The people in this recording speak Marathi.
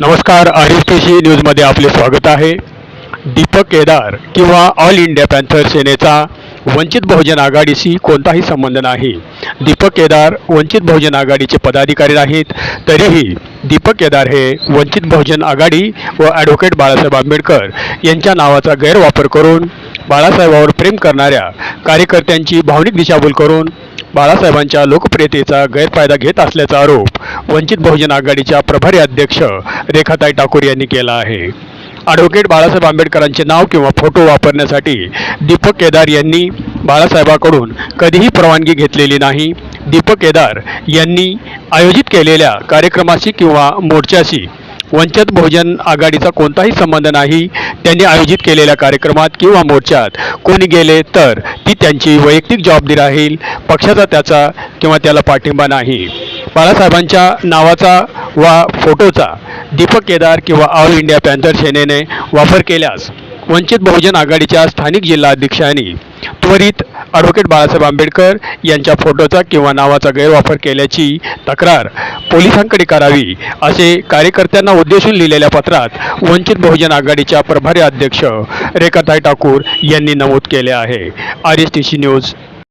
नमस्कार आर एस टी सी न्यूजमध्ये आपले स्वागत आहे. दीपक केदार किंवा ऑल इंडिया पॅन्थर सेनेचा वंचित बहुजन आघाडीशी कोणताही संबंध नाही. दीपक केदार वंचित बहुजन आघाडीचे पदाधिकारी नाहीत तरीही दीपक केदार हे वंचित बहुजन आघाडी व ॲडव्होकेट बाळासाहेब आंबेडकर यांच्या नावाचा गैरवापर करून बाळासाहेबावर प्रेम करणाऱ्या कार्यकर्त्यांची भावनिक दिशाभूल करून बाळासाहेबांच्या लोकप्रियतेचा गैरफायदा घेत असल्याचा आरोप वंचित बहुजन आघाडीच्या प्रभारी अध्यक्ष रेखाताई ठाकूर यांनी केला आहे. ॲडव्होकेट बाळासाहेब आंबेडकरांचे नाव किंवा फोटो वापरण्यासाठी दीपक केदार यांनी बाळासाहेबाकडून कधीही परवानगी घेतलेली नाही. दीपक केदार यांनी आयोजित केलेल्या कार्यक्रमाशी किंवा मोर्चाशी वंचित बहुजन आघाडीचा कोणताही संबंध नाही. त्यांनी आयोजित केलेल्या कार्यक्रमात किंवा मोर्चात कोणी गेले तर ती त्यांची वैयक्तिक जबाबदारी राहील पक्षाचा त्याचा किंवा त्याला पाठिंबा नाही. बाळासाहेबांच्या नावाचा वा फोटोचा दीपक केदार किंवा ऑल इंडिया पॅन्थर सेनेने वापर केल्यास वंचित बहुजन आघाडीच्या स्थानिक जिल्हा अध्यक्षांनी त्वरित ॲडव्होकेट बाळासाहेब आंबेडकर यांच्या फोटोचा किंवा नावाचा गैरवापर केल्याची तक्रार पोलिसांकडे करावी असे कार्यकर्त्यांना उद्देशून लिहिलेल्या पत्रात वंचित बहुजन आघाडीच्या प्रभारी अध्यक्ष रेखाताई ठाकूर यांनी नमूद केले आहे. R S T C news